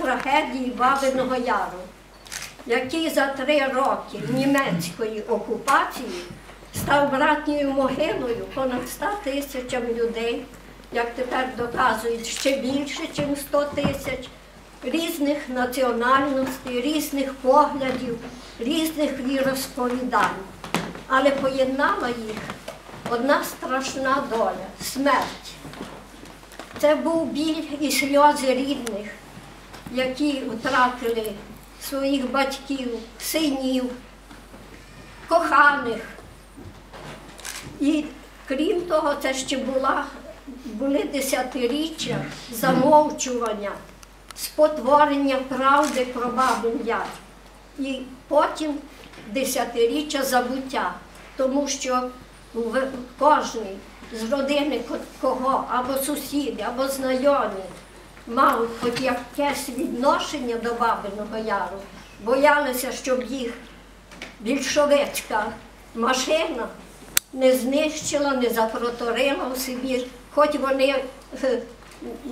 трагедії Бабиного Яру, який за три роки німецької окупації став братньою могилою понад 100 тисячам людей, як тепер доказують, ще більше, ніж 100 тисяч, різних національностей, різних поглядів, різних віросповідань. Але поєднала їх одна страшна доля смерть. Це був біль і сльози рідних, які втратили своїх батьків, синів, коханих. І крім того, це ще була, були десятиріччя замовчування, спотворення правди про Бабин Яр. І потім десятиріччя забуття, тому що кожний з родини кого або сусіди, або знайомі мав хоч якесь відношення до Бабиного Яру, боялися, щоб їх більшовицька машина не знищила, не запроторила в Сибір, хоч вони е,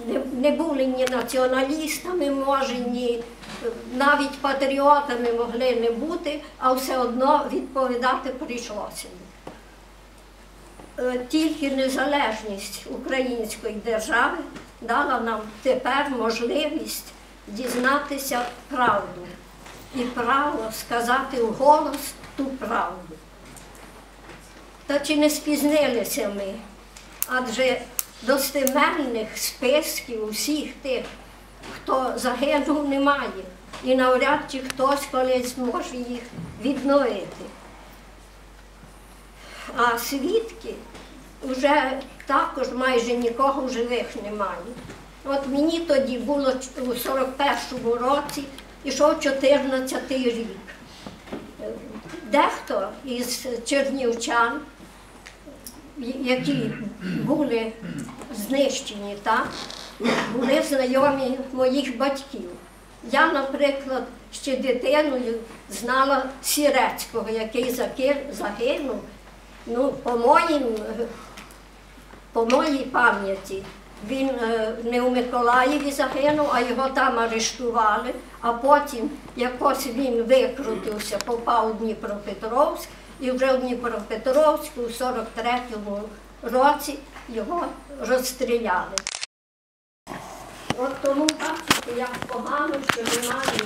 не, не були ні націоналістами, може, ні е, навіть патріотами могли не бути, а все одно відповідати прийшлося. Е, Тільки незалежність української держави дала нам тепер можливість дізнатися правду і право сказати вголос ту правду. Та чи не спізнилися ми? Адже достеменних списків усіх тих, хто загинув, немає. І навряд чи хтось колись зможе їх відновити. А свідки вже також майже нікого в живих немає. От мені тоді було у 41-му році, ішов 14-й рік. Дехто із чернівчан, які були знищені, так, були знайомі моїх батьків. Я, наприклад, ще дитиною знала Сірецького, який загинув. Ну, по моїм, е, по моїй пам'яті, він е, не у Миколаєві загинув, а його там арештували, а потім якось він викрутився, попав у Дніпропетровськ, і вже в Дніпропетровську у 43-му році його розстріляли. От тому бачите, як погано, що немає